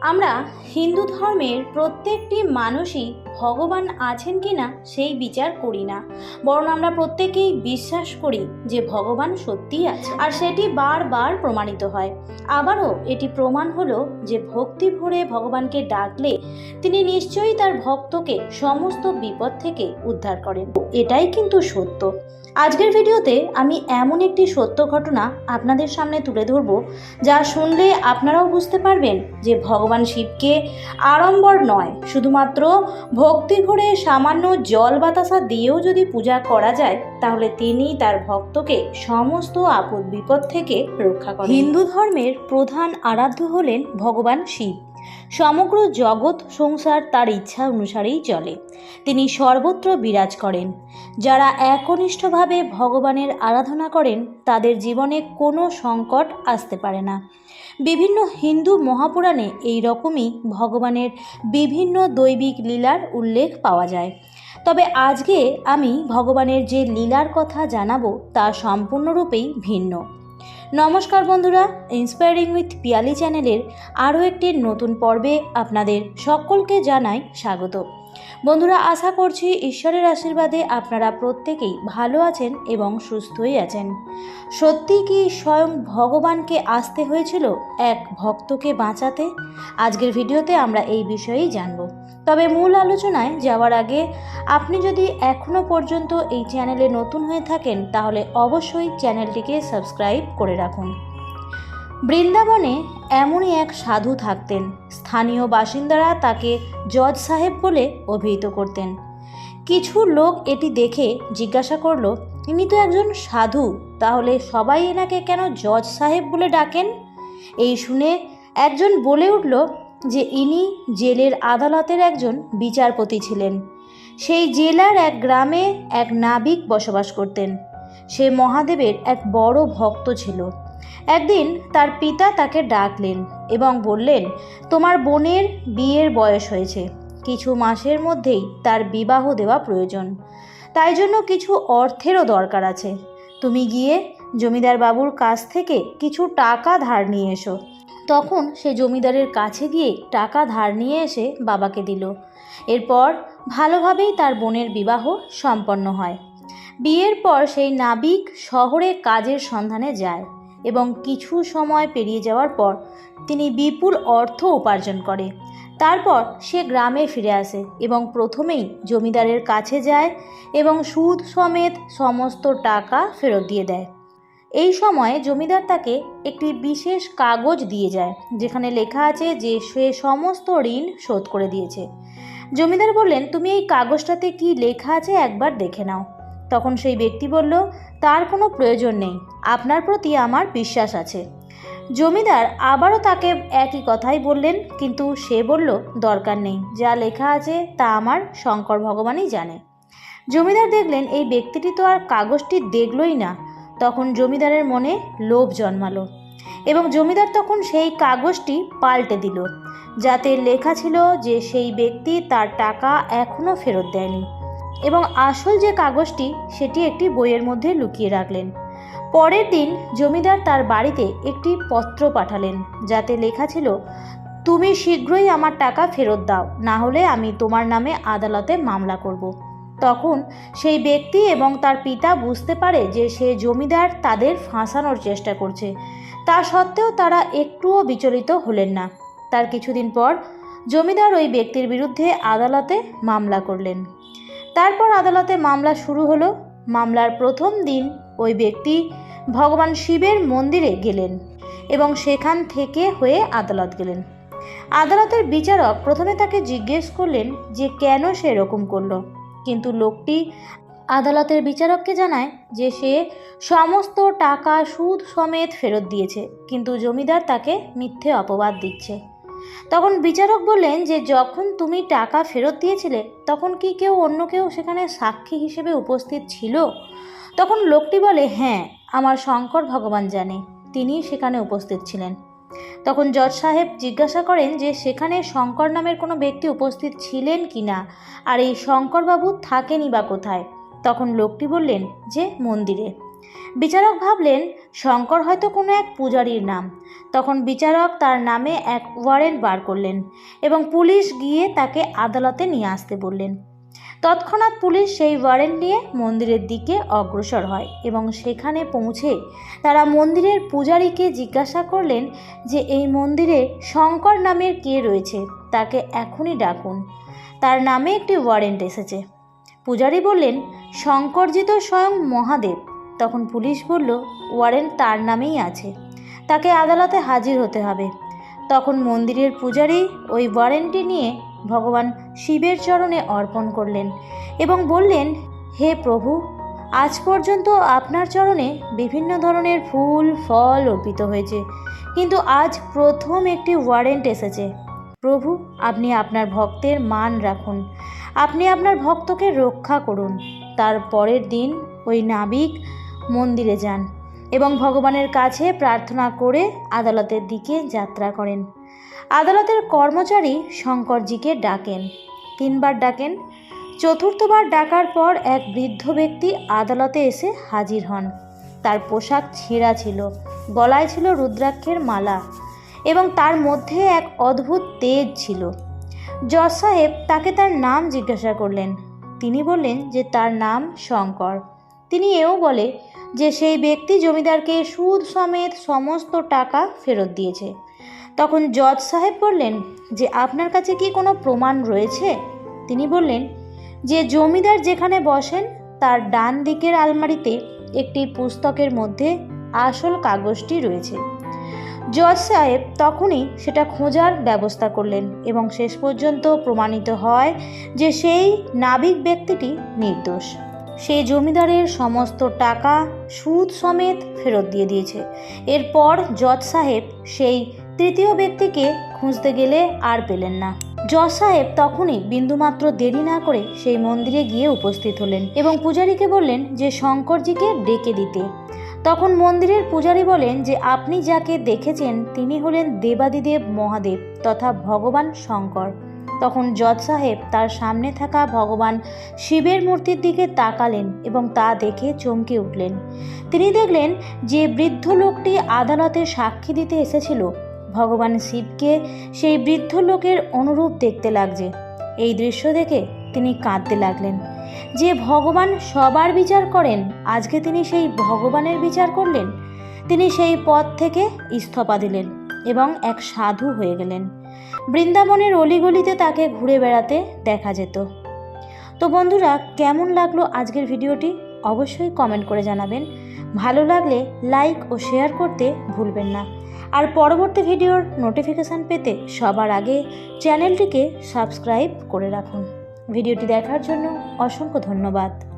আমরা হিন্দু ধর্মের প্রত্যেকটি মানুষই ভগবান আছেন কিনা সেই বিচার করি না। বরং আমরা প্রত্যেকেই বিশ্বাস করি যে ভগবান সত্যিই আছে আর সেটি বারবার প্রমাণিত হয়। আবারও এটি প্রমাণ হলো যে ভক্তি ভরে ভগবানকে ডাকলে তিনি নিশ্চয়ই তার ভক্তকে সমস্ত বিপদ থেকে উদ্ধার করেন। এটাই কিন্তু সত্য। আজকের ভিডিওতে আমি এমন একটি সত্য ঘটনা আপনাদের সামনে তুলে ধরব, যা শুনলে আপনারাও বুঝতে পারবেন যে ভগবান শিবকে আড়ম্বর নয়। শুধুমাত্র ভক্তি ভরে সামান্য জল বাতাসা দিয়েও যদি পূজা করা যায়, তাহলে তিনি তার ভক্তকে সমস্ত আপদ বিপদ থেকে রক্ষা করেন। হিন্দু ধর্মের প্রধান আরাধ্য হলেন ভগবান শিব। সমগ্র জগৎ সংসার তার ইচ্ছা অনুসারেই চলে। তিনি সর্বত্র বিরাজ করেন। যারা একনিষ্ঠভাবে ভগবানের আরাধনা করেন, তাদের জীবনে কোনো সংকট আসতে পারে না। বিভিন্ন হিন্দু মহাপুরাণে এই রকমই ভগবানের বিভিন্ন দৈবিক লীলার উল্লেখ পাওয়া যায়। তবে আজকে আমি ভগবানের যে লীলার কথা জানাব তা সম্পূর্ণরূপেই ভিন্ন। নমস্কার বন্ধুরা ইন্সপায়ারিং উইথ পিয়ালি চ্যানেলের আরও একটি নতুন পর্বে আপনাদের সকলকে জানাই স্বাগত। বন্ধুরা, আশা করছি ঈশ্বরের আশীর্বাদে আপনারা প্রত্যেকেই ভালো আছেন এবং সুস্থই আছেন। সত্যি কি স্বয়ং ভগবানকে আসতে হয়েছিল এক ভক্তকে বাঁচাতে? আজকের ভিডিওতে আমরা এই বিষয়েই জানব। তবে মূল আলোচনায় যাওয়ার আগে আপনি যদি এখনও পর্যন্ত এই চ্যানেলে নতুন হয়ে থাকেন, তাহলে অবশ্যই চ্যানেলটিকে সাবস্ক্রাইব করে রাখুন। বৃন্দাবনে এমনই এক সাধু থাকতেন। স্থানীয় বাসিন্দারা তাকে জজ সাহেব বলে অভিহিত করতেন। কিছু লোক এটি দেখে জিজ্ঞাসা করল, ইনি তো একজন সাধু, তাহলে সবাই এনাকে কেন জজ সাহেব বলে ডাকেন? এই শুনে একজন বলে উঠল যে ইনি জেলের আদালতের একজন বিচারপতি ছিলেন। সেই জেলার এক গ্রামে এক নাবিক বসবাস করতেন। সে মহাদেবের এক বড় ভক্ত ছিল। একদিন তার পিতা তাকে ডাকলেন এবং বললেন, তোমার বোনের বিয়ের বয়স হয়েছে। কিছু মাসের মধ্যেই তার বিবাহ দেওয়া প্রয়োজন। তাই জন্য কিছু অর্থেরও দরকার আছে। তুমি গিয়ে জমিদার বাবুর কাছ থেকে কিছু টাকা ধার নিয়ে এসো। তখন সে জমিদারের কাছে গিয়ে টাকা ধার নিয়ে এসে বাবাকে দিল। এরপর ভালোভাবেই তার বোনের বিবাহ সম্পন্ন হয়। বিয়ের পর সেই নাবিক শহরে কাজের সন্ধানে যায়। এবং কিছু সময় পেরিয়ে যাওয়ার পর তিনি বিপুল অর্থ উপার্জন করে। তারপর সে গ্রামে ফিরে আসে এবং প্রথমেই জমিদারের কাছে যায় এবং সুদ সমেত সমস্ত টাকা ফেরত দিয়ে দেয়। এই সময়ে জমিদার তাকে একটি বিশেষ কাগজ দিয়ে যায়, যেখানে লেখা আছে যে সে সমস্ত ঋণ শোধ করে দিয়েছে। জমিদার বললেন, তুমি এই কাগজটাতে কি লেখা আছে একবার দেখে নাও। তখন সেই ব্যক্তি বলল, তার কোনো প্রয়োজন নেই, আপনার প্রতি আমার বিশ্বাস আছে। জমিদার আবারও তাকে একই কথাই বললেন, কিন্তু সে বলল, দরকার নেই, যা লেখা আছে তা আমার শঙ্কর ভগবানই জানে। জমিদার দেখলেন, এই ব্যক্তিটি তো আর কাগজটি দেখলই না। তখন জমিদারের মনে লোভ জন্মালো এবং জমিদার তখন সেই কাগজটি পাল্টে দিল, যাতে লেখা ছিল যে সেই ব্যক্তি তার টাকা এখনও ফেরত দেয়নি। এবং আসল যে কাগজটি, সেটি একটি বইয়ের মধ্যে লুকিয়ে রাখলেন। পরের দিন জমিদার তার বাড়িতে একটি পত্র পাঠালেন, যাতে লেখা ছিল, তুমি শীঘ্রই আমার টাকা ফেরত দাও, না হলে আমি তোমার নামে আদালতে মামলা করব। তখন সেই ব্যক্তি এবং তার পিতা বুঝতে পারে যে সে জমিদার তাদের ফাঁসানোর চেষ্টা করছে। তা সত্ত্বেও তারা একটুও বিচলিত হলেন না। তার কিছুদিন পর জমিদার ওই ব্যক্তির বিরুদ্ধে আদালতে মামলা করলেন। তারপর আদালতে মামলা শুরু হলো। মামলার প্রথম দিন ওই ব্যক্তি ভগবান শিবের মন্দিরে গেলেন এবং সেখান থেকে হয়ে আদালত গেলেন। আদালতের বিচারক প্রথমে তাকে জিজ্ঞেস করলেন যে কেন সে এরকম করল। কিন্তু লোকটি আদালতের বিচারককে জানায় যে সে সমস্ত টাকা, সুদ সমেত ফেরত দিয়েছে, কিন্তু জমিদার তাকে মিথ্যে অপবাদ দিচ্ছে। তখন বিচারক বললেন যে যখন তুমি টাকা ফেরত দিয়েছিলে, তখন কি কেউ অন্য কেউ সেখানে সাক্ষী হিসেবে উপস্থিত ছিল? তখন লোকটি বলে হ্যাঁ আমার শঙ্কর ভগবান জানে, তিনি সেখানে উপস্থিত ছিলেন। তখন জজ সাহেব জিজ্ঞাসা করেন যে সেখানে শঙ্কর নামের কোনো ব্যক্তি উপস্থিত ছিলেন কি না, আর এই শঙ্করবাবু থাকেনি বা কোথায়? তখন লোকটি বললেন যে মন্দিরে। বিচারক ভাবলেন, শঙ্কর হয়তো কোনো এক পূজারীর নাম। তখন বিচারক তার নামে এক ওয়ারেন্ট বার করলেন এবং পুলিশ গিয়ে তাকে আদালতে নিয়ে আসতে বললেন। তৎক্ষণাৎ পুলিশ সেই ওয়ারেন্ট নিয়ে মন্দিরের দিকে অগ্রসর হয় এবং সেখানে পৌঁছে তারা মন্দিরের পূজারীকে জিজ্ঞাসা করলেন যে, এই মন্দিরে শঙ্কর নামের কে রয়েছে? তাকে এখনই ডাকুন। তার নামে একটি ওয়ারেন্ট এসেছে। পূজারী বললেন, শঙ্করজি তো স্বয়ং মহাদেব। তখন পুলিশ বলল ওয়ারেন্ট তার নামেই আছে। তাকে আদালতে হাজির হতে হবে। তখন মন্দিরের পূজারী ওই ওয়ারেন্টটি নিয়ে ভগবান শিবের চরণে অর্পণ করলেন এবং বললেন, হে প্রভু, আজ পর্যন্ত আপনার চরণে বিভিন্ন ধরনের ফুল, ফল অর্পিত হয়েছে, কিন্তু আজ প্রথম একটি ওয়ারেন্ট এসেছে। প্রভু, আপনি আপনার ভক্তের মান রাখুন। আপনি আপনার ভক্তকে রক্ষা করুন। তার পরের দিন ওই নাবিক মন্দিরে যান এবং ভগবানের কাছে প্রার্থনা করে আদালতের দিকে যাত্রা করেন। আদালতের কর্মচারী শঙ্করজিকে ডাকেন। তিনবার ডাকেন। চতুর্থবার ডাকার পর এক বৃদ্ধ ব্যক্তি আদালতে এসে হাজির হন। তার পোশাক ছেঁড়া ছিল, গলায় ছিল রুদ্রাক্ষের মালা এবং তার মধ্যে এক অদ্ভুত তেজ ছিল। জজ সাহেব তাকে তার নাম জিজ্ঞাসা করলেন। তিনি বললেন যে তার নাম শঙ্কর। তিনি এও বলে যে সেই ব্যক্তি জমিদারকে সুদ সমেত সমস্ত টাকা ফেরত দিয়েছে। তখন জজ সাহেব বললেন, যে আপনার কাছে কি কোনো প্রমাণ রয়েছে? তিনি বললেন, যে জমিদার যেখানে বসেন, তার ডান দিকের আলমারিতে একটি পুস্তকের মধ্যে আসল কাগজটি রয়েছে। জজ সাহেব তখনই সেটা খোঁজার ব্যবস্থা করলেন এবং শেষ পর্যন্ত প্রমাণিত হয় যে সেই নাবিক ব্যক্তিটি নির্দোষ। সেই জমিদারের সমস্ত টাকা, সুদ সমেত ফেরত দিয়ে দিয়েছে। এরপর জজ সাহেব সেই তৃতীয় ব্যক্তিকে খুঁজতে গেলে আর পেলেন না। জজ সাহেব তখনই বিন্দুমাত্র দেরি না করে সেই মন্দিরে গিয়ে উপস্থিত হলেন এবং পূজারীকে বললেন যে শঙ্করজিকে ডেকে দিতে। তখন মন্দিরের পূজারী বলেন যে আপনি যাকে দেখেছেন তিনি হলেন দেবাদিদেব মহাদেব তথা ভগবান শঙ্কর। তখন জজ সাহেব তার সামনে থাকা ভগবান শিবের মূর্তির দিকে তাকালেন এবং তা দেখে চমকে উঠলেন। তিনি দেখলেন যে বৃদ্ধ লোকটি আদালতে সাক্ষী দিতে এসেছিল। ভগবান শিবকে সেই বৃদ্ধ লোকের অনুরূপ দেখতে লাগছে। এই দৃশ্য দেখে তিনি কাঁদতে লাগলেন। যে ভগবান সবার বিচার করেন, আজকে তিনি সেই ভগবানের বিচার করলেন। তিনি সেই পদ থেকে ইস্তফা দিলেন এবং এক সাধু হয়ে গেলেন। বৃন্দাবনের অলিগলিতে তাকে ঘুরে বেড়াতে দেখা যেত। তো বন্ধুরা, কেমন লাগল আজকের ভিডিওটি? অবশ্যই কমেন্ট করে জানাবেন। ভালো লাগলে লাইক ও শেয়ার করতে ভুলবেন না। আর পরবর্তী ভিডিওর নোটিফিকেশান পেতে সবার আগে চ্যানেলটিকে সাবস্ক্রাইব করে রাখুন। ভিডিওটি দেখার জন্য অসংখ্য ধন্যবাদ।